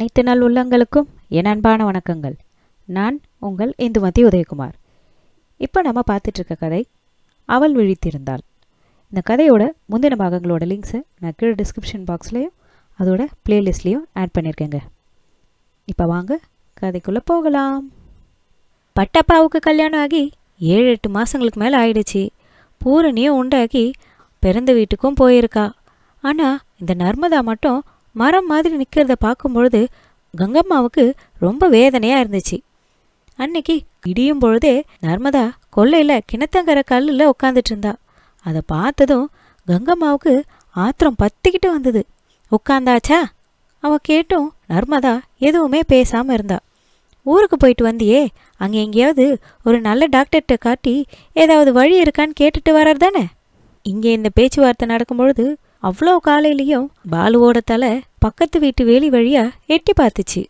அனைத்து நாள் உள்ளங்களுக்கும் என் அன்பான வணக்கங்கள். நான் உங்கள் இந்துமதி உதயகுமார். இப்போ நம்ம பார்த்துட்ருக்க கதை அவள் விழித்திருந்தாள். இந்த கதையோட முந்தின பாகங்களோட லிங்க்ஸை நான் கீழே டிஸ்கிரிப்ஷன் பாக்ஸ்லேயும் அதோட பிளேலிஸ்ட்லேயும் ஆட் பண்ணியிருக்கேங்க இப்போ வாங்க கதைக்குள்ளே போகலாம். பட்டப்பாவுக்கு கல்யாணம் ஆகி ஏழு எட்டு மாதங்களுக்கு மேலே ஆயிடுச்சு. பூரணியும் உண்டாக்கி பிறந்த வீட்டுக்கும் போயிருக்கா. ஆனால் இந்த நர்மதா மட்டும் மரம் மாதிரி நிற்கிறத பார்க்கும்பொழுது கங்கம்மாவுக்கு ரொம்ப வேதனையாக இருந்துச்சு. அன்னைக்கு இடியும் பொழுதே நர்மதா கொல்லையில் கிணத்தங்கரை கல்லில் உட்காந்துட்டு இருந்தா. அதை பார்த்ததும் கங்கம்மாவுக்கு ஆத்திரம் பத்திக்கிட்டு வந்தது. உட்காந்தாச்சா அவ கேட்டும் நர்மதா எதுவுமே பேசாமல் இருந்தா. ஊருக்கு போயிட்டு வந்தியே அங்கே எங்கேயாவது ஒரு நல்ல டாக்டர்கிட்ட காட்டி ஏதாவது வழி இருக்கான்னு கேட்டுட்டு வர்றார் தானே இங்கே இந்த பேச்சுவார்த்தை நடக்கும்பொழுது அவ்வளோ காலையிலையும் பாலுவோட தலை பக்கத்து வீட்டு வேலி வழியா எட்டி பார்த்துச்சு.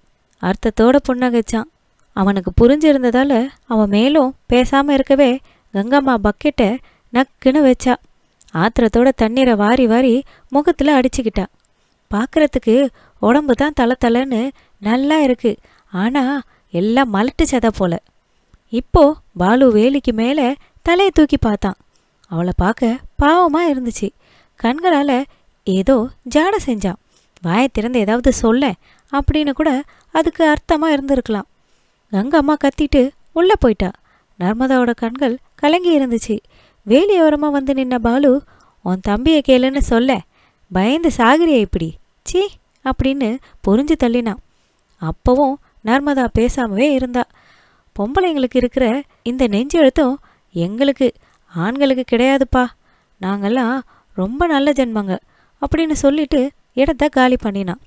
அர்த்தத்தோட புன்னகைச்சான். அவனுக்கு புரிஞ்சிருந்ததால அவன் மேலும் பேசாம இருக்கவே கங்கம்மா பக்கெட்டை நக்குன்னு வச்சா. ஆத்திரத்தோட தண்ணீரை வாரி வாரி முகத்தில் அடிச்சுக்கிட்டா. பார்க்கறதுக்கு உடம்பு தான் தலை தலைன்னு நல்லா இருக்கு. ஆனால் எல்லாம் மலட்டு சதை போல. இப்போ பாலு வேலிக்கு மேலே தலையை தூக்கி பார்த்தான். அவளை பார்க்க பாவமாக இருந்துச்சு. கண்களால் ஏதோ ஜாட செஞ்சான். வாயை திறந்து ஏதாவது சொல்ல அப்படின்னு கூட அதுக்கு அர்த்தமாக இருந்திருக்கலாம். கங்கம்மா கத்திட்டு உள்ளே போயிட்டா. நர்மதாவோட கண்கள் கலங்கி இருந்துச்சு. வேலியோரமாக வந்து நின்ன பாலு உன் தம்பியை கேளுன்னு சொல்ல. பயந்து சாகிரியா இப்படி? சீ அப்படின்னு புரிஞ்சு தள்ளினான். அப்பவும் நர்மதா பேசாமவே இருந்தா. பொம்பளைங்களுக்கு இருக்கிற இந்த நெஞ்செழுத்தம் எங்களுக்கு ஆண்களுக்கு கிடையாதுப்பா. நாங்கெல்லாம் ரொம்ப நல்ல ஜென்மங்க அப்படின்னு சொல்லிட்டு இடத்த காலி பண்ணினான்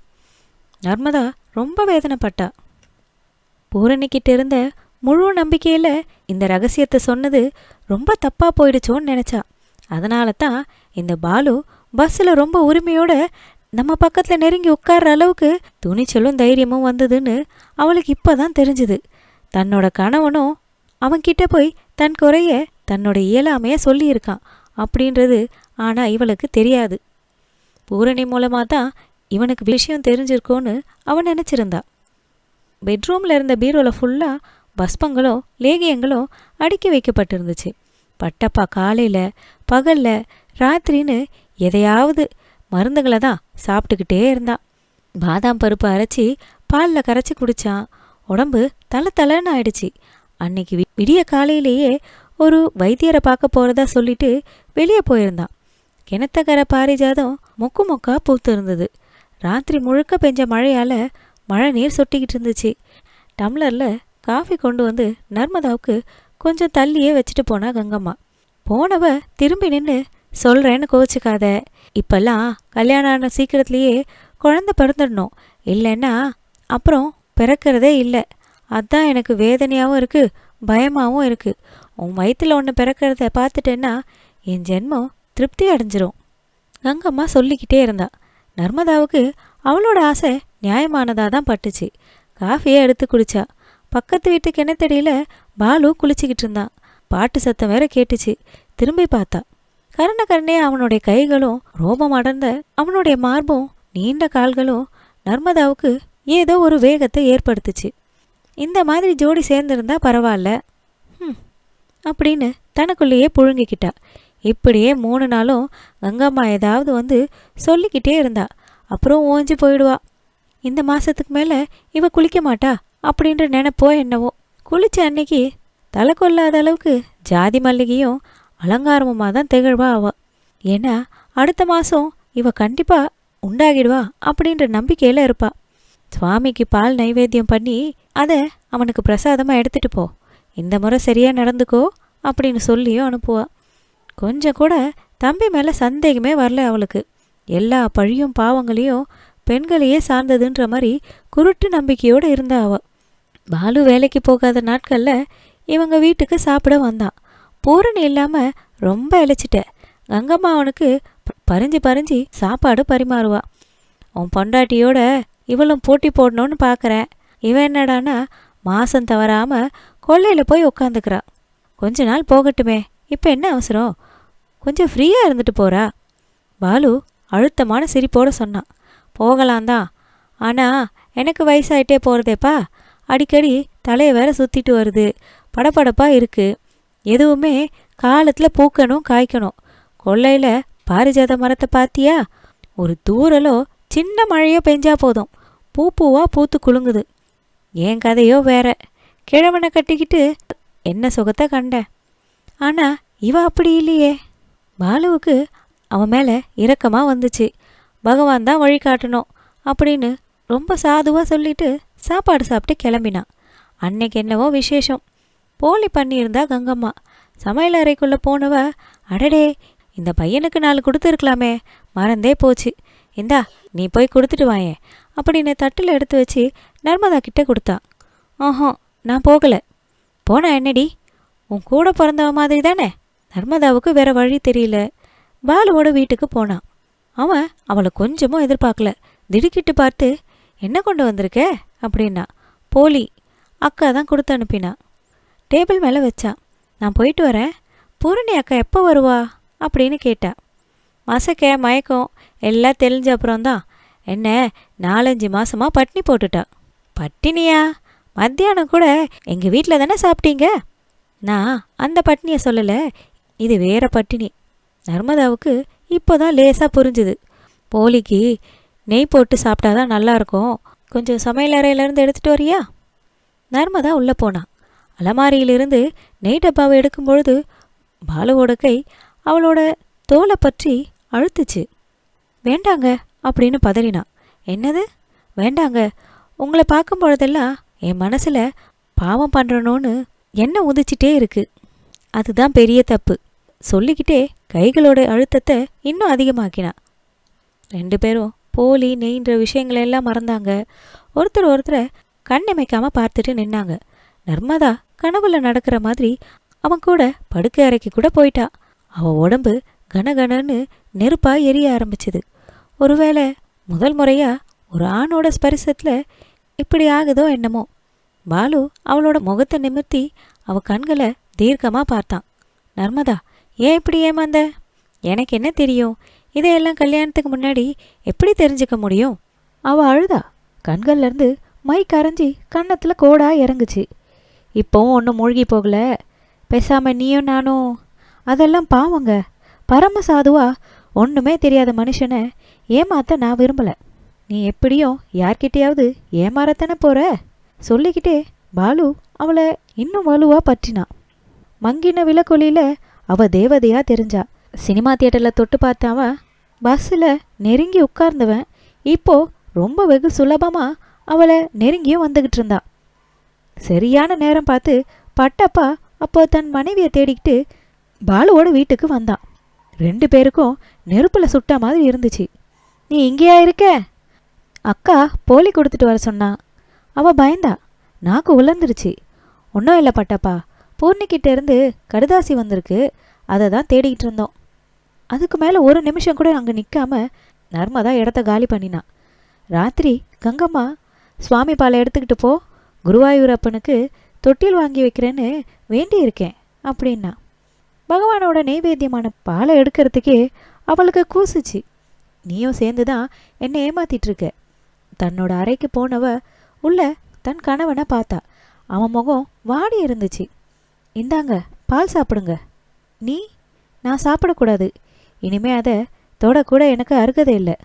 நர்மதா ரொம்ப வேதனைப்பட்டா. பூரணிக்கிட்ட இருந்த முழு நம்பிக்கையில் இந்த ரகசியத்தை சொன்னது ரொம்ப தப்பாக போயிடுச்சோன்னு நினச்சா. அதனால தான் இந்த பாலு பஸ்ஸில் ரொம்ப உரிமையோட நம்ம பக்கத்தில் நெருங்கி உட்கார்ற அளவுக்கு துணிச்சலும் தைரியமும் வந்ததுன்னு அவளுக்கு இப்போ தான் தெரிஞ்சுது. தன்னோட கணவனும் அவன்கிட்ட போய் தன் குறைய தன்னோட இயலாமையை சொல்லியிருக்கான் அப்படின்றது ஆனால் இவளுக்கு தெரியாது. பூரணி மூலமாக தான் இவனுக்கு விஷயம் தெரிஞ்சிருக்கோன்னு அவன் நினச்சிருந்தா. பெட்ரூமில் இருந்த பீரோவில் ஃபுல்லாக பஸ்பங்களும் லேகியங்களும் அடுக்கி வைக்கப்பட்டிருந்துச்சு. பட்டப்பா காலையில் பகலில் ராத்திரின்னு எதையாவது மருந்துகளை தான் சாப்பிட்டுக்கிட்டே இருந்தான் பாதாம் பருப்பு அரைச்சி பாலில் கரைச்சி குடித்தான் உடம்பு தலை தலைன்னு ஆயிடுச்சு. அன்னைக்கு விடிய காலையிலேயே ஒரு வைத்தியரை பார்க்க போகிறதா சொல்லிட்டு வெளியே போயிருந்தான். கிணத்தக்கரை பாரிஜாதம் மொக்கு மொக்கா பூத்து இருந்தது ராத்திரி முழுக்க பெஞ்ச மழையால் மழை நீர் சொட்டிக்கிட்டு இருந்துச்சு. டம்ளரில் காஃபி கொண்டு வந்து நர்மதாவுக்கு கொஞ்சம் தள்ளியே வச்சுட்டு போனா கங்கம்மா. போனவ திரும்பி நின்று சொல்கிறேன்னு கோச்சிக்காத இப்போல்லாம் கல்யாணம் ஆன சீக்கிரத்துலேயே குழந்தை பிறந்துடணும். இல்லைன்னா அப்புறம் பிறக்கிறதே இல்லை. அதான் எனக்கு வேதனையாகவும் இருக்குது பயமாகவும் இருக்குது உன் வயிற்றில் ஒன்று பிறக்கிறத பார்த்துட்டேன்னா என் ஜென்மம் திருப்தி அடைஞ்சிரும். கங்கம்மா சொல்லிக்கிட்டே இருந்தா. நர்மதாவுக்கு அவளோட ஆசை நியாயமானதாக தான் பட்டுச்சு. காஃபியை எடுத்து குடிச்சா. பக்கத்து வீட்டு கிணத்தடியில் பாலு குளிச்சுக்கிட்டு இருந்தான் பாட்டு சத்தம் வேற கேட்டுச்சு. திரும்பி பார்த்தா. கரண கரணே அவனுடைய கைகளும் ரோபம் அடர்ந்த அவனுடைய மார்பும் நீண்ட கால்களும் நர்மதாவுக்கு ஏதோ ஒரு வேகத்தை ஏற்படுத்துச்சு. இந்த மாதிரி ஜோடி சேர்ந்திருந்தா பரவாயில்ல. ம் அப்படின்னு தனக்குள்ளேயே புழுங்கிக்கிட்டா. இப்படியே மூணு நாளும் கங்கம்மா ஏதாவது வந்து சொல்லிக்கிட்டே இருந்தா. அப்புறம் ஓஞ்சு போயிடுவா. இந்த மாதத்துக்கு மேலே இவ குளிக்க மாட்டா அப்படின்ற நினைப்போ என்னவோ. குளிச்ச அன்னைக்கு தலை கொள்ளாத அளவுக்கு ஜாதி மல்லிகையும் அலங்காரமுமாக தான் திகழ்வா அவ. ஏன்னா அடுத்த மாதம் இவ கண்டிப்பாக உண்டாகிடுவா அப்படின்ற நம்பிக்கையில் இருப்பா. சுவாமிக்கு பால் நைவேத்தியம் பண்ணி அதை அவனுக்கு பிரசாதமாக எடுத்துட்டு போ. இந்த முறை சரியாக நடந்துக்கோ அப்படின்னு சொல்லியும் அனுப்புவா. கொஞ்சம் கூட தம்பி மேலே சந்தேகமே வரல அவளுக்கு. எல்லா பழியும் பாவங்களையும் பெண்களையே சார்ந்ததுன்ற மாதிரி குருட்டு நம்பிக்கையோடு இருந்தா அவ. பாலு வேலைக்கு போகாத நாட்களில் இவங்க வீட்டுக்கு சாப்பிட வந்தான் பூரணி இல்லாமல் ரொம்ப இழைச்சிட்ட கங்கம்மா அவனுக்கு பறிஞ்சு பறிஞ்சு சாப்பாடு பரிமாறுவா. உன் பொண்டாட்டியோட இவளும் போட்டி போடணும்னு பார்க்குறேன் இவன் என்னடான்னா மாசம் தவறாமல் கொல்லையில் போய் உக்காந்துக்கிறா. கொஞ்ச நாள் போகட்டுமே. இப்போ என்ன அவசரம்? கொஞ்சம் ஃப்ரீயாக இருந்துட்டு போகிறா பாலு அழுத்தமான சிரிப்போட சொன்னான் போகலாம் தான். ஆனால் எனக்கு வயசாயிட்டே போகிறதேப்பா அடிக்கடி தலையை வேற சுற்றிட்டு வருது. படபடப்பாக இருக்குது எதுவுமே காலத்தில் பூக்கணும் காய்க்கணும். கொல்லையில் பாரிஜாத மரத்தை பார்த்தியா? ஒரு தூரலோ சின்ன மழையோ பெஞ்சா போதும். பூ பூவாக பூத்து குலுங்குது. என் கதையோ வேற. கிழவனை கட்டிக்கிட்டு என்ன சுகத்தை கண்டேன் ஆனால் இவ அப்படி இல்லையே. பாலுவுக்கு அவன் மேலே இரக்கமாக வந்துச்சு. பகவான் தான் வழி காட்டணும் அப்படின்னு ரொம்ப சாதுவாக சொல்லிட்டு சாப்பாடு சாப்பிட்டு கிளம்பினான். அன்னைக்கு என்னவோ விசேஷம். போலி பண்ணியிருந்தா கங்கம்மா. சமையல் அறைக்குள்ளே போனவ அடடே இந்த பையனுக்கு நாலு கொடுத்துருக்கலாமே மறந்தே போச்சு. இந்தா நீ போய் கொடுத்துட்டு வாயே அப்படின்னு தட்டில் எடுத்து வச்சு நர்மதா கிட்டே கொடுத்தான் ஆஹா நான் போகலை. போனா என்னடி? உன் கூட பிறந்தவ மாதிரி தானே? நர்மதாவுக்கு வேற வழி தெரியல. பாலுவோட வீட்டுக்கு போனான். அவன் அவளை கொஞ்சமும் எதிர்பார்க்கல. திடுக்கிட்டு பார்த்து என்ன கொண்டு வந்திருக்க? அப்படின்னா போலி. அக்கா தான் கொடுத்து அனுப்பினா டேபிள் மேலே வச்சான். நான் போயிட்டு வரேன். பூரணி அக்கா எப்போ வருவா? அப்படின்னு கேட்டா மசக்க மயக்கம் எல்லாம் தெரிஞ்ச அப்புறம்தான் என்ன நாலஞ்சு மாசமா பட்னி போட்டுட்டா. பட்டினியா? மத்தியானம் கூட எங்கள் வீட்டில் தானே சாப்பிட்டீங்க? நான் அந்த பட்னியை சொல்லலை. இது வேற பட்டினி. நர்மதாவுக்கு இப்போ தான் லேசாக புரிஞ்சுது. போலிக்கு நெய் போட்டு சாப்பிட்டாதான் நல்லாயிருக்கும். கொஞ்சம் சமையல் அறையிலேருந்து எடுத்துகிட்டு வரியா? நர்மதா உள்ளே போனான் அலமாரியிலிருந்து நெய் டப்பாவை எடுக்கும் பொழுது பாலுவோட கை அவளோட தோலை பற்றி அழுத்துச்சு. வேண்டாங்க அப்படின்னு பதறினான் என்னது? வேண்டாங்க உங்களை பார்க்கும் பொழுதெல்லாம் என் மனசில் பாவம் பண்ணுறனோன்னு என்ன உதிச்சிட்டே இருக்கு? அதுதான் பெரிய தப்பு. சொல்லிக்கிட்டே கைகளோட அழுத்தத்தை இன்னும் அதிகமாக்கினான் ரெண்டு பேரும் போலி நெய்ன்ற விஷயங்களெல்லாம் மறந்தாங்க. ஒருத்தர் ஒருத்தரை கண்ணமைக்காமல் பார்த்துட்டு நின்னாங்க. நர்மதா கனவுல நடக்கிற மாதிரி அவன் கூட படுக்கை அறைக்கு கூட போயிட்டா. அவ உடம்பு கனகனன்னு நெருப்பா எரிய ஆரம்பிச்சுது. ஒருவேளை முதல் முறையா ஒரு ஆணோட ஸ்பரிசத்துல இப்படி ஆகுதோ என்னமோ. பாலு அவளோட முகத்தை நிமிர்த்தி அவ கண்களை தீர்க்கமாக பார்த்தான். நர்மதா ஏன் இப்படி ஏமாந்த? எனக்கு என்ன தெரியும்? இதையெல்லாம் கல்யாணத்துக்கு முன்னாடி எப்படி தெரிஞ்சுக்க முடியும்? அவ அழுதா? கண்கள்லேருந்து மை கரைஞ்சி கன்னத்தில் கோடாக இறங்குச்சு. இப்போவும் ஒன்றும் மூழ்கி போகல. பேசாம நீயும் நானும். அதெல்லாம் பாவங்க. பரம சாதுவா ஒன்றுமே தெரியாத மனுஷனை ஏமாத்த நான் விரும்பல. நீ எப்படியும் யார்கிட்டயாவது ஏமாறத்தானே போகிற சொல்லிக்கிட்டே பாலு அவளை இன்னும் வலுவாக பற்றினான் மங்கின விலக்கொலியில் அவள் தேவதையாக தெரிஞ்சா. சினிமா தியேட்டரில் தொட்டு பார்த்தாவன் பஸ்ஸில் நெருங்கி உட்கார்ந்தவன் இப்போது ரொம்ப வெகு சுலபமாக அவளை நெருங்கியும் வந்துக்கிட்டு இருந்தான் சரியான நேரம் பார்த்து பட்டப்பா அப்போ தன் மனைவியை தேடிக்கிட்டு பாலுவோட வீட்டுக்கு வந்தான் ரெண்டு பேருக்கும் நெருப்பில் சுட்ட மாதிரி இருந்துச்சு. நீ இங்கேயா இருக்க? அக்கா போலி கொடுத்துட்டு வர சொன்னா. அவ பயந்தா. நாக்கு உலர்ந்துருச்சு. ஒன்றும் இல்லை பட்டப்பா. பூர்ணிக்கிட்ட இருந்து கடுதாசி வந்திருக்கு. அதை தான் தேடிக்கிட்டு இருந்தோம். அதுக்கு மேலே ஒரு நிமிஷம் கூட அங்கே நிற்காம நர்மதா இடத்த காலி பண்ணினான் ராத்திரி கங்கம்மா சுவாமி பாலை எடுத்துக்கிட்டு போ. குருவாயூரப்பனுக்கு தொட்டில் வாங்கி வைக்கிறேன்னு வேண்டி இருக்கேன் அப்படின்னா. பகவானோட நெய்வேத்தியமான பாலை எடுக்கிறதுக்கே அவளுக்கு கூசுச்சு. நீயும் சேர்ந்து தான் என்னை ஏமாத்திட்டு இருக்க. தன்னோட அறைக்கு போனவ உள்ள தன் கணவனை பார்த்தா. அவன் முகம் வாடி இருந்துச்சு. இந்தாங்க பால் சாப்பிடுங்க. நீ? நான் சாப்பிடக்கூடாது. இனிமே அதை தொடக்கூட எனக்கு அருகதை இல்லை.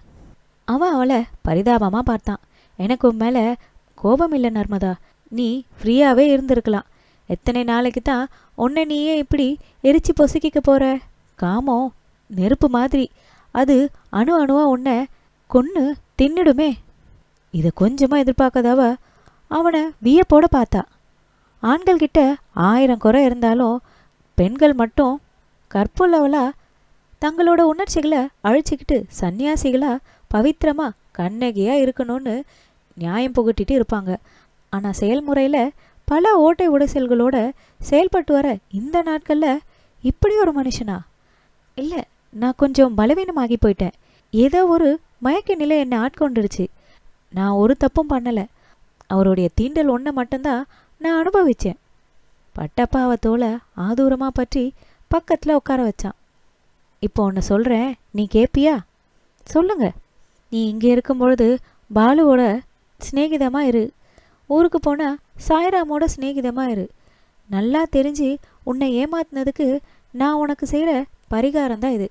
அவன் அவளை பரிதாபமாக பார்த்தான். எனக்கு உன் மேலே கோபம் இல்லை நர்மதா. நீ ஃப்ரீயாகவே இருந்திருக்கலாம். எத்தனை நாளைக்கு தான் உன்னை நீயே இப்படி எரிச்சு பொசுக்கிக்க போகிற காமம் நெருப்பு மாதிரி. அது அணு அணுவாக உன்னை கொன்று தின்னுடுமே. இதை கொஞ்சமாக எதிர்பார்க்காதவ அவனை வியப்போட பார்த்தா. ஆண்கள் கிட்ட ஆயிரம் குறை இருந்தாலும் பெண்கள் மட்டும் கற்புள்ளவளாக தங்களோட உணர்ச்சிகளை அழிச்சிக்கிட்டு சன்னியாசிகளாக பவித்திரமாக கண்ணகியா இருக்கணும்னு நியாயம் புகட்டிட்டு இருப்பாங்க. ஆனா செயல்முறையில பல ஓட்டை உடைசல்களோட செயல்பட்டு வர இந்த நாட்கள்ல இப்படி ஒரு மனுஷனா? இல்லை நான் கொஞ்சம் பலவீனமாகி போயிட்டேன். ஏதோ ஒரு மயக்க நிலை என்னை ஆட்கொண்டுருச்சு. நான் ஒரு தப்பும் பண்ணலை. அவருடைய தீண்டல் ஒன்றை மட்டும்தான் நான் அனுபவித்தேன் பட்டப்பாவை தோலை ஆதூரமாக பற்றி பக்கத்தில் உட்கார வச்சான். இப்போ ஒன்று சொல்கிறேன் நீ கேப்பியா? சொல்லுங்க. நீ இங்கே இருக்கும் பொழுது பாலுவோட சிநேகிதமாக இரு. ஊருக்கு போனால் சாய்ராமோட சிநேகிதமாக இரு. நல்லா தெரிஞ்சு உன்னை ஏமாத்தினதுக்கு நான் உனக்கு செய்கிற பரிகாரம் தான் இது.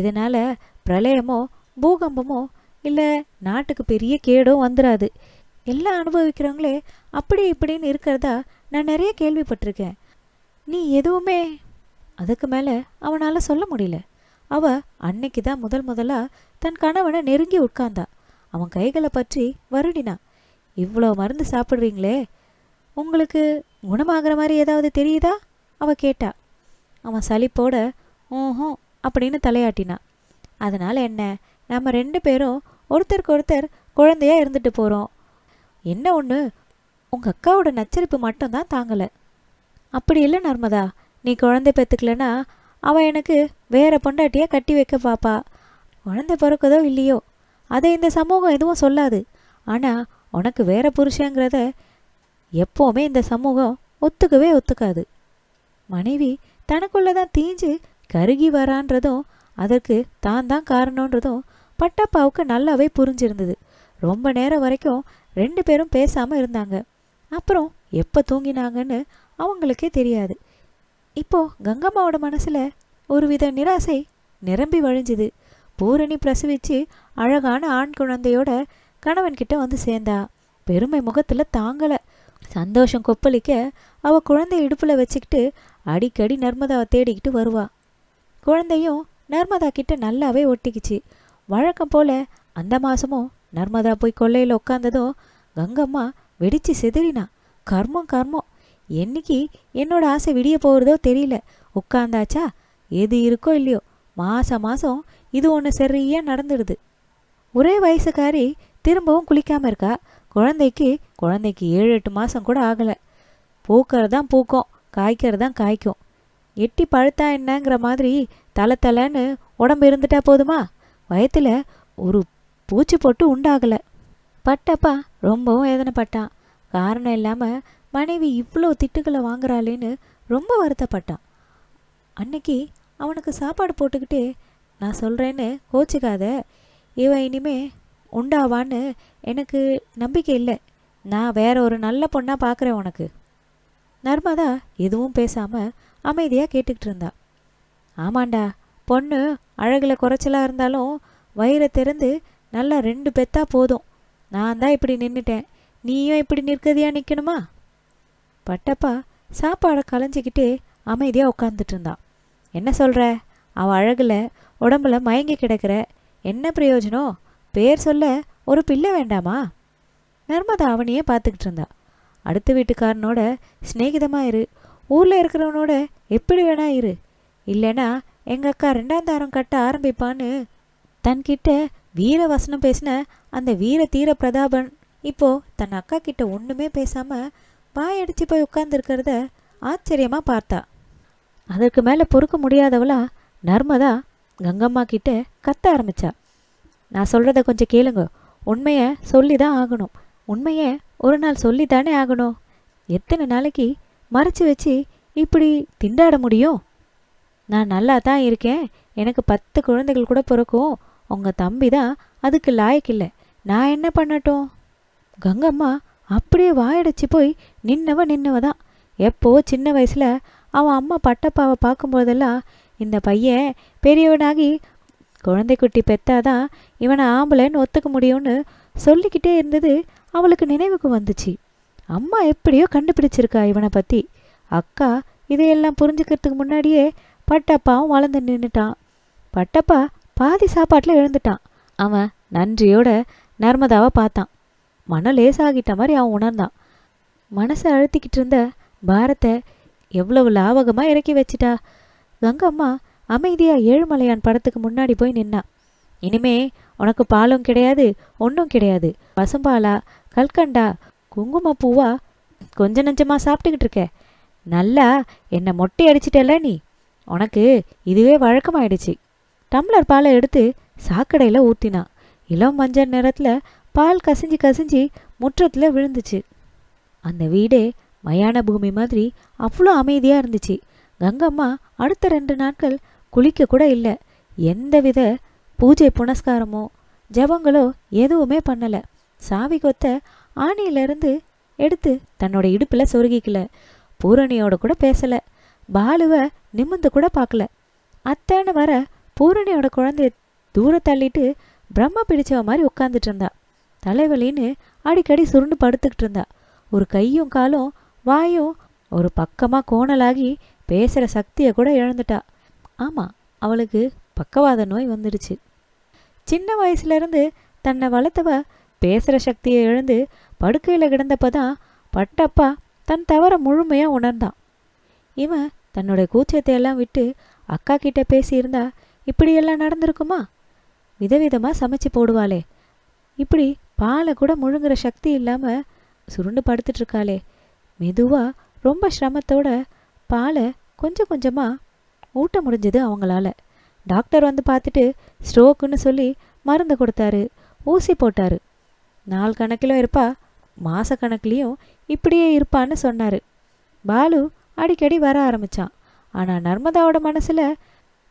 இதனால் பிரளயமோ பூகம்பமோ இல்லை நாட்டுக்கு பெரிய கேடோ வந்துடாது எல்லாம் அனுபவிக்கிறவங்களே அப்படி இப்படின்னு இருக்கிறதா நான் நிறைய கேள்விப்பட்டிருக்கேன். நீ எதுவுமே அதுக்கு மேலே அவனால் சொல்ல முடியல. அவ அன்னைக்கு தான் முதல் முதலாக தன் கணவனை நெருங்கி உட்கார்ந்தா. அவன் கைகளை பற்றி வருடினா இவ்வளோ மருந்து சாப்பிட்றீங்களே உங்களுக்கு குணமாகிற மாதிரி ஏதாவது தெரியுதா? அவ கேட்டா. அவன் சளிப்போட ஓஹோ அப்படின்னு தலையாட்டினான் அதனால் என்ன? நம்ம ரெண்டு பேரும் ஒருத்தருக்கு ஒருத்தர் குழந்தையா இருந்துட்டு போகிறோம் என்ன ஒன்று உங்கள் அக்காவோட நச்சரிப்பு மட்டும்தான் தாங்கலை. அப்படி இல்லை நர்மதா நீ குழந்தை பெற்றுக்கலனா அவள் எனக்கு வேற பொண்டாட்டியாக கட்டி வைக்க பாப்பா. குழந்தை பிறக்குதோ இல்லையோ? அதை இந்த சமூகம் எதுவும் சொல்லாது. ஆனால் உனக்கு வேற புருஷங்கிறத எப்போவுமே இந்த சமூகம் ஒத்துக்கவே ஒத்துக்காது. மனைவி தனக்குள்ளே தான் தீஞ்சு கருகி வரான்றதும் அதற்கு தான் தான் காரணன்றதும் பட்டப்பாவுக்கு நல்லாவே புரிஞ்சிருந்தது. ரொம்ப நேரம் வரைக்கும் ரெண்டு பேரும் பேசாமல் இருந்தாங்க. அப்புறம் எப்போ தூங்கினாங்கன்னு அவங்களுக்கே தெரியாது. இப்போ கங்கம்மாவோட மனசுல ஒருவித நிராசை நிரம்பி வழிஞ்சுது. பூரணி பிரசவிச்சு அழகான ஆண் குழந்தையோட கணவன்கிட்ட வந்து சேர்ந்தா. பெருமை முகத்துல தாங்கல. சந்தோஷம் கொப்பளிக்க அவ குழந்தைய இடுப்புல வச்சுக்கிட்டு அடிக்கடி நர்மதாவை தேடிக்கிட்டு வருவா. குழந்தையும் நர்மதா கிட்ட நல்லாவே ஒட்டிக்கிச்சு. வழக்கம் போல அந்த மாசமும் நர்மதா போய் கொல்லையில் உட்காந்ததும் கங்கம்மா வெடிச்சு சிதறினா. கர்மம் கர்மம். என்னைக்கு என்னோட ஆசை விடிய போகிறதோ தெரியல. உட்காந்தாச்சா எது இருக்கோ இல்லையோ. மாதம் மாசம் இது ஒன்று சரியா நடந்துடுது. ஒரே வயசுக்காரி திரும்பவும் குளிக்காம இருக்கா? குழந்தைக்கு குழந்தைக்கு ஏழு எட்டு மாதம் கூட ஆகலை. பூக்கிறது தான் பூக்கும் காய்க்கிறது தான் காய்க்கும். எட்டி பழுத்தா என்னங்கிற மாதிரி தலை தலைன்னு உடம்பு இருந்துட்டா போதுமா? வயத்தில் ஒரு பூச்சி போட்டு உண்டாகலை. பட்டப்பா ரொம்பவும் வேதனைப்பட்டான் காரணம் இல்லாமல் மனைவி இவ்வளோ திட்டுக்களை வாங்குறாளேன்னு ரொம்ப வருத்தப்பட்டான் அன்னைக்கு அவனுக்கு சாப்பாடு போட்டுக்கிட்டு நான் சொல்கிறேன்னு கோச்சிக்காத. இவன் இனிமே உண்டாவான்னு எனக்கு நம்பிக்கை இல்லை. நான் வேற ஒரு நல்ல பொண்ணாக பார்க்குறேன் உனக்கு. நர்மதா எதுவும் பேசாமல் அமைதியாக கேட்டுக்கிட்டு இருந்தா. ஆமாண்டா பொண்ணு அழகில் குறைச்சலாக இருந்தாலும் வயிறை திறந்து நல்லா ரெண்டு பெத்தா போதும். நான் தான் இப்படி நின்றுட்டேன் நீயும் இப்படி நிற்கதியா நிற்கணுமா பட்டப்பா சாப்பாடை களைஞ்சிக்கிட்டே அமைதியாக உட்காந்துட்டு இருந்தான் என்ன சொல்கிற அவள் அழகில் உடம்புல மயங்கி கிடக்கிற. என்ன பிரயோஜனம் பேர் சொல்ல ஒரு பிள்ளை வேண்டாமா? நர்மதா அவனையே பார்த்துக்கிட்டு இருந்தா அடுத்த வீட்டுக்காரனோட சிநேகிதமாக இரு. ஊரில் இருக்கிறவனோட எப்படி வேணா இரு. இல்லைன்னா எங்கள் அக்கா ரெண்டாம் தாரம் கட்ட ஆரம்பிப்பான்னு. தன்கிட்ட வீர வசனம் பேசின அந்த வீர தீர பிரதாபன் இப்போ தன் அக்கா கிட்ட ஒன்றுமே பேசாமல் வாயடிச்சு போய் உட்கார்ந்துருக்கிறத ஆச்சரியமாக பார்த்தா. அதற்கு மேலே பொறுக்க முடியாதவளா நர்மதா கங்கம்மா கிட்ட கத்த ஆரம்பிச்சா. நான் சொல்கிறத கொஞ்சம் கேளுங்க. உண்மையை சொல்லி தான் ஆகணும். உண்மையை ஒரு நாள் சொல்லி தானே ஆகணும். எத்தனை நாளைக்கு மறைச்சு வச்சு இப்படி திண்டாட முடியும்? நான் நல்லா தான் இருக்கேன். எனக்கு பத்து குழந்தைகள் கூட பிறக்கும். உங்கள் தம்பி தான் அதுக்கு லாயக்கில்லை நான் என்ன பண்ணட்டும்? கங்கம்மா அப்படியே வாயடைச்சு போய் நின்னவ நின்னவ தான் எப்போ சின்ன வயசில் அவன் அம்மா பட்டப்பாவை பார்க்கும்போதெல்லாம் இந்த பையன் பெரியவனாகி குழந்தைக்குட்டி பெத்தாதான் இவனை ஆம்பளைன்னு ஒத்துக்க முடியும்னு சொல்லிக்கிட்டே இருந்தது அவளுக்கு நினைவுக்கு வந்துச்சு. அம்மா எப்படியோ கண்டுபிடிச்சிருக்கா இவனை பற்றி அக்கா இதையெல்லாம் புரிஞ்சுக்கிறதுக்கு முன்னாடியே பட்டப்பாவும் வளர்ந்து நின்றுட்டான் பட்டப்பா பாதி சாப்பாட்டில் எழுந்துட்டான். அவன் நன்றியோட நர்மதாவை பார்த்தான். மனம் லேசாகிட்ட மாதிரி அவன் உணர்ந்தான். மனசை அழுத்திக்கிட்டு இருந்த பாரத்தை எவ்வளவு லாவகமாக இறக்கி வச்சிட்டா? கங்கம்மா அமைதியாக ஏழுமலையான் படத்துக்கு முன்னாடி போய் நின்னா. இனிமே உனக்கு பாலும் கிடையாது ஒன்றும் கிடையாது. பசும்பாலா கல்கண்டா குங்குமப்பூவா கொஞ்சம் நஞ்சமாக சாப்பிட்டுக்கிட்டு இருக்க. நல்லா என்னை மொட்டை அடிச்சிட்டல நீ? உனக்கு இதுவே வழக்கமாயிடுச்சு. டம்ளர் பாலை எடுத்து சாக்கடையில் ஊற்றினான் இளம் மஞ்சள் நிறத்தில் பால் கசிஞ்சு கசிஞ்சு முற்றத்தில் விழுந்துச்சு. அந்த வீடே மயான பூமி மாதிரி அவ்வளோ அமைதியாக இருந்துச்சு. கங்கம்மா அடுத்த ரெண்டு நாட்கள் குளிக்க கூட இல்லை. எந்தவித பூஜை புனஸ்காரமோ ஜெபங்களோ எதுவுமே பண்ணலை. சாவி கொத்த ஆணியிலிருந்து எடுத்து தன்னோட இடுப்பில் சொருகிக்கல. பூரணியோட கூட பேசலை. பாலுவை நிமிந்து கூட பார்க்கல. அத்தைன்னு வர பூரணியோட குழந்தைய தூர தள்ளிட்டு பிரம்ம பிடிச்சவ மாதிரி உட்காந்துட்டு இருந்தா. தலைவலின்னு அடிக்கடி சுருண்டு படுத்துக்கிட்டு இருந்தா. ஒரு கையும் காலும் வாயும் ஒரு பக்கமாக கோணலாகி பேசுகிற சக்தியை கூட இழந்துட்டா. ஆமாம் அவளுக்கு பக்கவாத நோய் வந்துடுச்சு. சின்ன வயசுலேருந்து தன்னை வளர்த்தவ பேசுகிற சக்தியை இழந்து படுக்கையில் கிடந்தப்ப தான் பட்டப்பா தன் தவற முழுமையாக உணர்ந்தான். இவன் தன்னோட கூச்சத்தை எல்லாம் விட்டு அக்கா கிட்ட பேசியிருந்தா இப்படியெல்லாம் நடந்திருக்குமா? விதவிதமாக சமைச்சு போடுவாளே. இப்படி பாலை கூட முழுங்குற சக்தி இல்லாமல் சுருண்டு படுத்துட்டு இருக்காளே. மெதுவாக ரொம்ப சிரமத்தோட பாலை கொஞ்சம் கொஞ்சமாக ஊட்ட முடிஞ்சது அவங்களால. டாக்டர் வந்து பார்த்துட்டு ஸ்ட்ரோக்குன்னு சொல்லி மருந்து கொடுத்தாரு. ஊசி போட்டாரு. நாள் கணக்கிலும் இருப்பா மாச கணக்குலேயும் இப்படியே இருப்பான்னு சொன்னார். பாலு அடிக்கடி வர ஆரம்பிச்சான். ஆனால் நர்மதாவோட மனசில்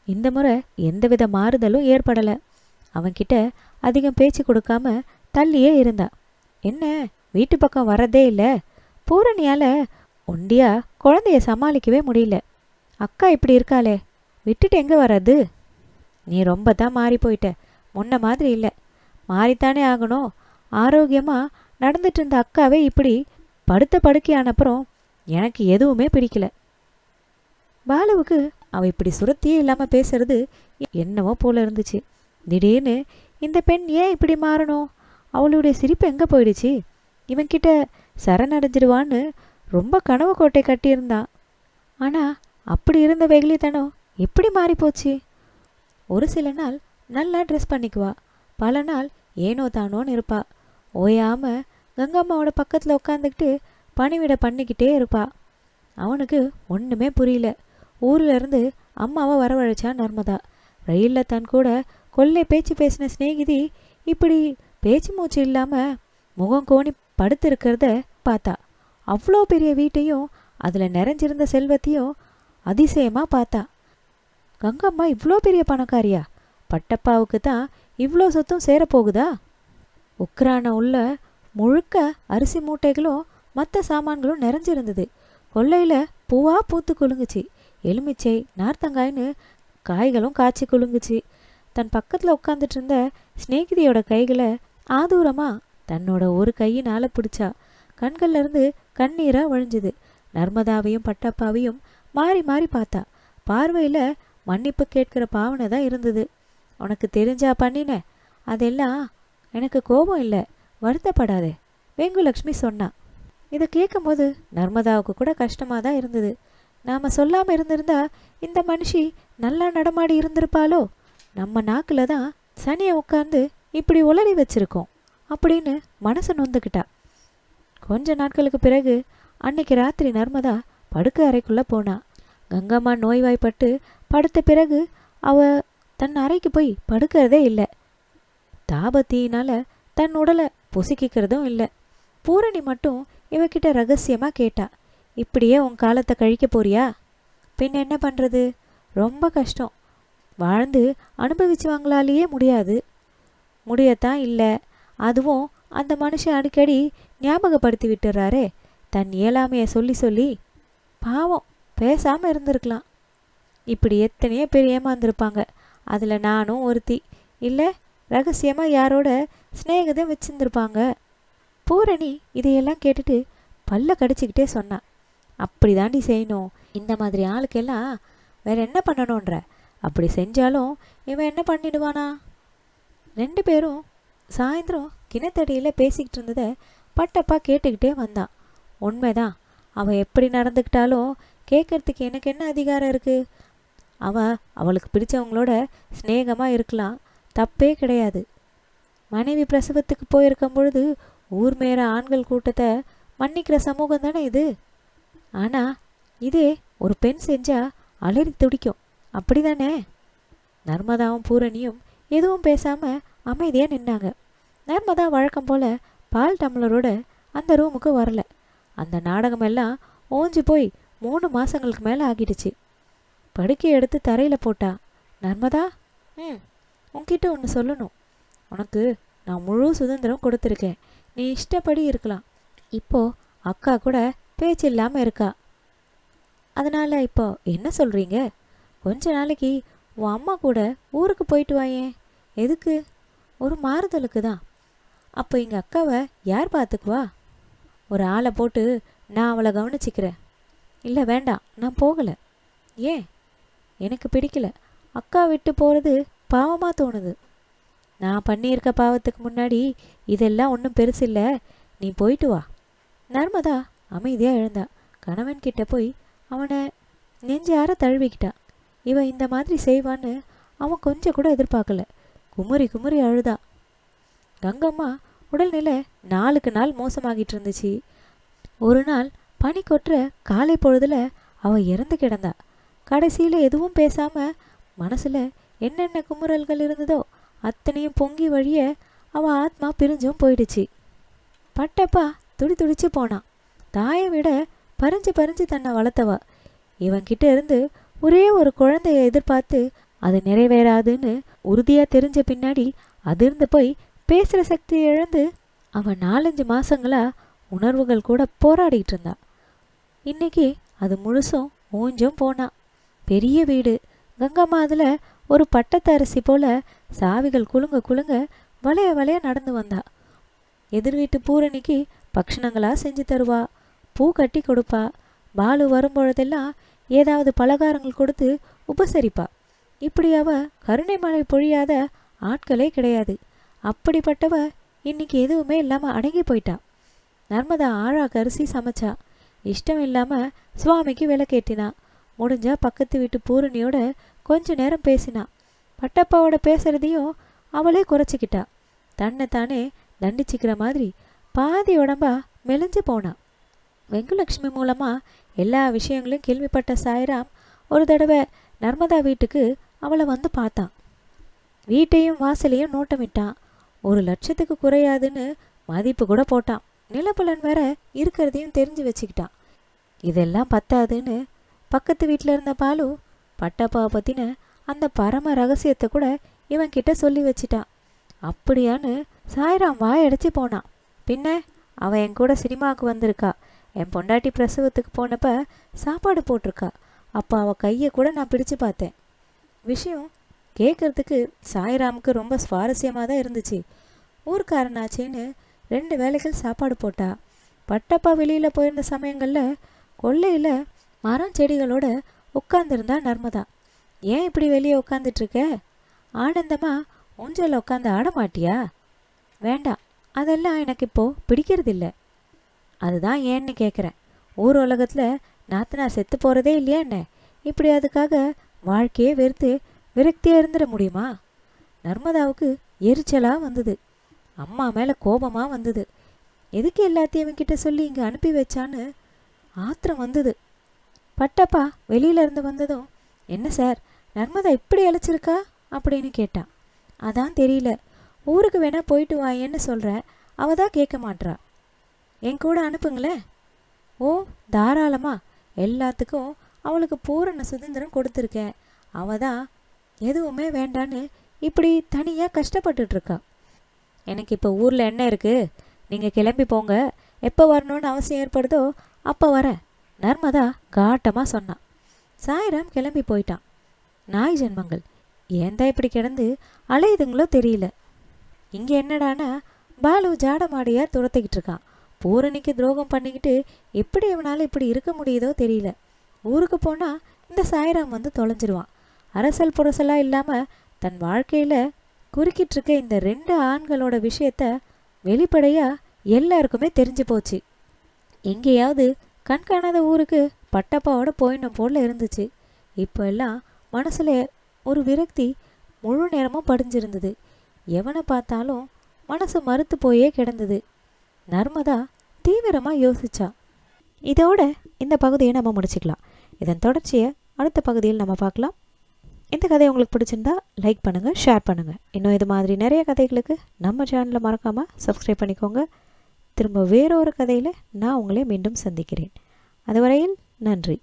இந்த முறை எந்தவித மாறுதலும் ஏற்படலை. அவன்கிட்ட அதிகம் பேச்சு கொடுக்காம தள்ளியே இருந்தான். என்ன? வீட்டு பக்கம் வரதே இல்லை? பூரணியால் ஒண்டியா குழந்தைய சமாளிக்கவே முடியல. அக்கா இப்படி இருக்காளே விட்டுட்டு எங்கே வர்றது? நீ ரொம்ப தான் மாறி போயிட்ட. முன்ன மாதிரி இல்லை. மாறித்தானே ஆகணும். ஆரோக்கியமாக நடந்துட்டு இருந்த அக்காவே இப்படி படுத்த படுக்கையான அப்புறம் எனக்கு எதுவுமே பிடிக்கல. பாலுவுக்கு அவ இப்படி சுரத்தியே இல்லாமல் பேசுறது என்னவோ போல இருந்துச்சு. திடீர்னு இந்த பெண் ஏன் இப்படி மாறணும்? அவளுடைய சிரிப்பு எங்கே போயிடுச்சு? இவன்கிட்ட சரணடைஞ்சிடுவான்னு ரொம்ப கனவு கோட்டை கட்டியிருந்தான் ஆனால் அப்படி இருந்த வெகுளித்தனம் எப்படி மாறிப்போச்சு. ஒரு சில நாள் நல்லா ட்ரெஸ் பண்ணிக்குவா. பல நாள் ஏனோ தானோன்னு இருப்பா. ஓயாம கங்கம்மாவோட பக்கத்தில் உட்காந்துக்கிட்டு பணிவிட பண்ணிக்கிட்டே இருப்பா. அவனுக்கு ஒன்றுமே புரியல. ஊர்ல இருந்து அம்மாவை வரவழைச்சா நர்மதா. ரயிலில் தன் கூட கொள்ளை பேச்சு பேசின சிநேகிதி இப்படி பேச்சு மூச்சு இல்லாமல் முகம் கோணி படுத்திருக்கிறத பார்த்தா. அவ்வளோ பெரிய வீட்டையும் அதில் நிறைஞ்சிருந்த செல்வத்தையும் அதிசயமாக பார்த்தா. கங்கம்மா இவ்வளோ பெரிய பணக்காரியா? பட்டப்பாவுக்கு தான் இவ்வளோ சொத்தும் சேரப்போகுதா? உக்ரான உள்ள முழுக்க அரிசி மூட்டைகளும் மற்ற சாமான்களும் நிறைஞ்சிருந்தது. கொல்லையில் பூவா பூத்து குலுங்குச்சு. எலுமிச்சை நார்த்தங்காய்னு காய்களும் காய்ச்சி குலுங்குச்சு. தன் பக்கத்தில் உட்காந்துட்டு இருந்த ஸ்நேகிதியோட கைகளை ஆதூரமாக தன்னோட ஒரு கையினால் பிடிச்சா. கண்கள்லேருந்து கண்ணீராக வழிஞ்சுது நர்மதாவையும் பட்டப்பாவையும் மாறி மாறி பார்த்தா. பார்வையில் மன்னிப்பு கேட்கிற பாவனை தான் இருந்தது. உனக்கு தெரிஞ்சா பண்ணின. அதெல்லாம் எனக்கு கோபம் இல்லை. வருத்தப்படாதே வேங்குலக்ஷ்மி சொன்னா. இதை கேட்கும்போது நர்மதாவுக்கு கூட கஷ்டமாக தான் இருந்தது. நாம் சொல்லாமல் இருந்திருந்தா இந்த மனுஷி நல்லா நடமாடி இருந்திருப்பாளோ? நம்ம நாக்கில் தான் சனியை உட்காந்து இப்படி உளறி வச்சிருக்கோம் அப்படின்னு மனசு நொந்துக்கிட்டா. கொஞ்ச நாட்களுக்கு பிறகு அன்னைக்கு ராத்திரி நர்மதா படுக்கை அறைக்குள்ளே போனா. கங்கம்மா நோய்வாய்ப்பட்டு படுத்த பிறகு அவ தன் அறைக்கு போய் படுக்கிறதே இல்லை. தாபத்தியினால் தன் உடலை பொசுக்கிக்கிறதும் இல்லை. பூரணி மட்டும் இவகிட்ட ரகசியமாக கேட்டா இப்படியே உன் காலத்தை கழிக்க போறியா? பின் என்ன பண்ணுறது ரொம்ப கஷ்டம். வாழ்ந்து அனுபவிச்சவங்களாலேயே முடியாது. முடியத்தான் இல்லை. அதுவும் அந்த மனுஷன் அடிக்கடி ஞாபகப்படுத்தி விட்டுறாரே. தன் இயலாமையை சொல்லி சொல்லி பாவம் பேசாமல் இருந்திருக்கலாம். இப்படி எத்தனையோ பேர் ஏமாந்துருப்பாங்க. அதில் நானும் ஒருத்தி. இல்லை ரகசியமாக யாரோட ஸ்நேகிதம் வச்சுருந்துருப்பாங்க. பூரணி இதையெல்லாம் கேட்டுட்டு பல்ல கடிச்சிக்கிட்டே சொன்னான் அப்படி தாண்டி செய்யணும். இந்த மாதிரி ஆளுக்கெல்லாம் வேற என்ன பண்ணணுன்ற அப்படி செஞ்சாலும் இவன் என்ன பண்ணிடுவானா? ரெண்டு பேரும் சாயந்தரம் கிணத்தடியில் பேசிக்கிட்டு இருந்ததை பட்டப்பா கேட்டுக்கிட்டே வந்தான். உண்மைதான். அவள் எப்படி நடந்துக்கிட்டாலும் கேட்கறதுக்கு எனக்கு என்ன அதிகாரம் இருக்குது அவள் அவளுக்கு பிடிச்சவங்களோட சிநேகமாக இருக்கலாம். தப்பே கிடையாது. மனைவி பிரசவத்துக்கு போயிருக்கும் பொழுது ஊர் மேற ஆண்கள் கூட்டத்தை மன்னிக்கிற சமூகம் தானே இது? ஆனால் இதே ஒரு பெண் செஞ்சால் அலறி துடிக்கும். அப்படிதானே? நர்மதாவும் பூரணியும் எதுவும் பேசாமல் அமைதியாக நின்னாங்க. நர்மதா வழக்கம் போல் பால் டம்ளரோட அந்த ரூமுக்கு வரல. அந்த நாடகம் எல்லாம் ஓஞ்சி போய் மூணு மாதங்களுக்கு மேலே ஆகிடுச்சு. படுக்கையை எடுத்து தரையில் போட்டா நர்மதா ம் உன்கிட்ட ஒன்று சொல்லணும். உனக்கு நான் முழு சுதந்திரம் கொடுத்துருக்கேன். நீ இஷ்டப்படி இருக்கலாம். இப்போ அக்கா கூட பேச்சு இல்லாமல் இருக்கா. அதனால் இப்போ என்ன சொல்கிறீங்க கொஞ்ச நாளைக்கு உன் அம்மா கூட ஊருக்கு போயிட்டு வாயேன் எதுக்கு? ஒரு மாறுதலுக்கு தான். அப்போ எங்கள் அக்காவை யார் பார்த்துக்குவா ஒரு ஆளை போட்டு நான் அவளை கவனிச்சிக்கிறேன். இல்லை வேண்டாம். நான் போகலை. ஏன்? எனக்கு பிடிக்கல. அக்கா விட்டு போகிறது பாவமாக தோணுது. நான் பண்ணியிருக்க பாவத்துக்கு முன்னாடி இதெல்லாம் ஒன்றும் பெருசில்லை நீ போயிட்டு வா. நர்மதா அமைதியாக எழுந்தா. கணவன் கிட்ட போய் அவனை நெஞ்சார தழுவிக்கிட்டான் இவன் இந்த மாதிரி செய்வான்னு அவன் கொஞ்சம் கூட எதிர்பார்க்கல. குமுறி குமுறி அழுதா. கங்கம்மா உடல்நிலை நாளுக்கு நாள் மோசமாகிட்டு இருந்துச்சு. ஒரு நாள் பனி கொட்டுற காலை பொழுதுல அவள் இறந்து கிடந்தா. கடைசியில் எதுவும் பேசாம மனசுல என்னென்ன குமுறல்கள் இருந்ததோ அத்தனையும் பொங்கி வழிய அவ ஆத்மா பிரிஞ்சும் போயிடுச்சு. பட்டப்பா துடி துடிச்சு போனான். தாயை விட பறிஞ்சு பறிஞ்சு தன்னை வளர்த்தவ. இவன்கிட்ட இருந்து ஒரே ஒரு குழந்தைய எதிர்பார்த்து அது நிறைவேறாதுன்னு உறுதியா தெரிஞ்ச பின்னாடி அதிர்ந்து போய் பேசுற சக்தி இழந்து அவன் நாலஞ்சு மாசங்களா உணர்வுகள் கூட போராடிட்டு இருந்தா. இன்னைக்கு அது முழுசும் ஊஞ்சும் போனான் பெரிய வீடு. கங்கம்மா அதில் ஒரு பட்டத்தரசி அரிசி போல சாவிகள் குலுங்க குலுங்க வளைய வளைய நடந்து வந்தா. எதிர் வீட்டு பூரணிக்கு பக்ஷணங்களா செஞ்சு தருவா. பூ கட்டி கொடுப்பா. பாலு வரும்பொழுதெல்லாம் ஏதாவது பலகாரங்கள் கொடுத்து உபசரிப்பா. இப்படி அவ கருணை மழை பொழியாத ஆட்களே கிடையாது. அப்படிப்பட்டவ இன்னைக்கு எதுவுமே இல்லாம அடங்கி போயிட்டா. நர்மதா ஆழா கரிசி சமைச்சா. இஷ்டம் இல்லாம சுவாமிக்கு விளக்கேற்றினா. முடிஞ்சா பக்கத்து வீட்டு பூரணியோட கொஞ்ச நேரம் பேசினா. பட்டப்பாவோட பேசுறதையும் அவளே குறைச்சிக்கிட்டா. தன்னை தானே தண்டிச்சிக்கிற மாதிரி பாதி உடம்பா மெலிஞ்சு போனா. வெங்குலக்ஷ்மி மூலமா எல்லா விஷயங்களையும் கேள்விப்பட்ட சாய்ராம் ஒரு தடவை நர்மதா வீட்டுக்கு அவளை வந்து பார்த்தான். வீட்டையும் வாசலையும் நோட்டமிட்டான். ஒரு லட்சத்துக்கு குறையாதுன்னு மதிப்பு கூட போட்டான். நிலப்புலன் வேற இருக்கிறதையும் தெரிஞ்சு வச்சுக்கிட்டான். இதெல்லாம் பத்தாதுன்னு பக்கத்து வீட்டில் இருந்த பாலு பட்டப்பாவை பற்றின அந்த பரம ரகசியத்தை கூட இவன் கிட்ட சொல்லி வச்சிட்டான். அப்படியான்னு சாய்ராம் வாயடைச்சு போனான். பின்ன அவன் என் கூட சினிமாவுக்கு வந்திருக்கா. என் பொண்டாட்டி பிரசவத்துக்கு போனப்ப சாப்பாடு போட்டிருக்கா. அப்போ அவள் கையை கூட நான் பிடிச்சு பார்த்தேன். விஷயம் கேட்கறதுக்கு சாய்ராமுக்கு ரொம்ப சுவாரஸ்யமாக தான் இருந்துச்சு. ஊர்க்காரனாச்சேன்னு ரெண்டு வேலைகள் சாப்பாடு போட்டா. பட்டப்பா வெளியில் போயிருந்த சமயங்களில் கொல்லையில் மரம் செடிகளோட உட்காந்துருந்தா நர்மதா. ஏன் இப்படி வெளியே உட்காந்துட்ருக்க ஆனந்தமா ஊஞ்சலில் உட்காந்து ஆட மாட்டியா? வேண்டாம் அதெல்லாம் எனக்கு இப்போது பிடிக்கிறதில்ல. அதுதான் ஏன்னு கேட்குறேன் ஊர் உலகத்தில் நாத்தனா செத்து போகிறதே இல்லையா என்ன? இப்படி அதுக்காக வாழ்க்கையே வெறுத்து விரக்தியாக இருந்துட முடியுமா? நர்மதாவுக்கு எரிச்சலாக வந்தது. அம்மா மேலே கோபமாக வந்தது. எதுக்கு எல்லாத்தையும் இவன்கிட்ட சொல்லி இங்கே அனுப்பி வச்சான்னு? ஆத்திரம் வந்தது. பட்டப்பா வெளியிலேருந்து வந்ததும் என்ன சார் நர்மதா இப்படி அழைச்சிருக்கா? அப்படின்னு கேட்டான் அதான் தெரியல. ஊருக்கு வேணா போயிட்டு வாயேன்னு சொல்கிறேன் அவ தான் கேட்க மாட்றா. என் கூட அனுப்புங்களேன். ஓ தாராளமா. எல்லாத்துக்கும் அவளுக்கு பூரண சுதந்திரம் கொடுத்துருக்கேன். அவ தான் எதுவுமே வேண்டான்னு இப்படி தனியாக கஷ்டப்பட்டுட்டு இருக்கா எனக்கு இப்போ ஊரில் என்ன இருக்குது நீங்கள் கிளம்பி போங்க. எப்போ வரணும்னு அவசியம் ஏற்படுதோ அப்போ வரேன். நர்மதா காட்டமாக சொன்னான் சாய்ராம் கிளம்பி போயிட்டான். நாய் ஜென்மங்கள். ஏந்தா இப்படி கிடந்து அலையுதுங்களோ தெரியல. இங்கே என்னடானா பாலு ஜாடமாடியாக துரத்திக்கிட்டு இருக்கான். பூரணிக்கு துரோகம் பண்ணிக்கிட்டு எப்படி இவனால் இப்படி இருக்க முடியுதோ தெரியல. ஊருக்கு போனால் இந்த சாய்ராம் வந்து தொலைஞ்சிருவான். அரசல் புரசலாக இல்லாமல் தன் வாழ்க்கையில் குறுக்கிட்டு இருக்க இந்த ரெண்டு ஆண்களோட விஷயத்த வெளிப்படையாக எல்லாருக்குமே தெரிஞ்சு போச்சு. எங்கேயாவது கண் காணாத ஊருக்கு பட்டப்பாவோட போயின போல இருந்துச்சு. இப்போ எல்லாம் மனசில் ஒரு விரக்தி முழு நேரமும் படிஞ்சிருந்தது. எவனை பார்த்தாலும் மனசு மறுத்து போயே கிடந்தது. நர்மதா தீவிரமாக யோசிச்சா இதோட இந்த பகுதியை நம்ம முடிச்சுக்கலாம். இதன் தொடர்ச்சியை அடுத்த பகுதியில் நம்ம பார்க்கலாம். இந்த கதை உங்களுக்கு பிடிச்சிருந்தா லைக் பண்ணுங்கள் ஷேர் பண்ணுங்கள் இன்னும் இது மாதிரி நிறைய கதைகளுக்கு நம்ம சேனலில் மறக்காமல் சப்ஸ்கிரைப் பண்ணிக்கோங்க. திரும்ப வேறொரு கதையில் நான் உங்களை மீண்டும் சந்திக்கிறேன். அதுவரையில் நன்றி.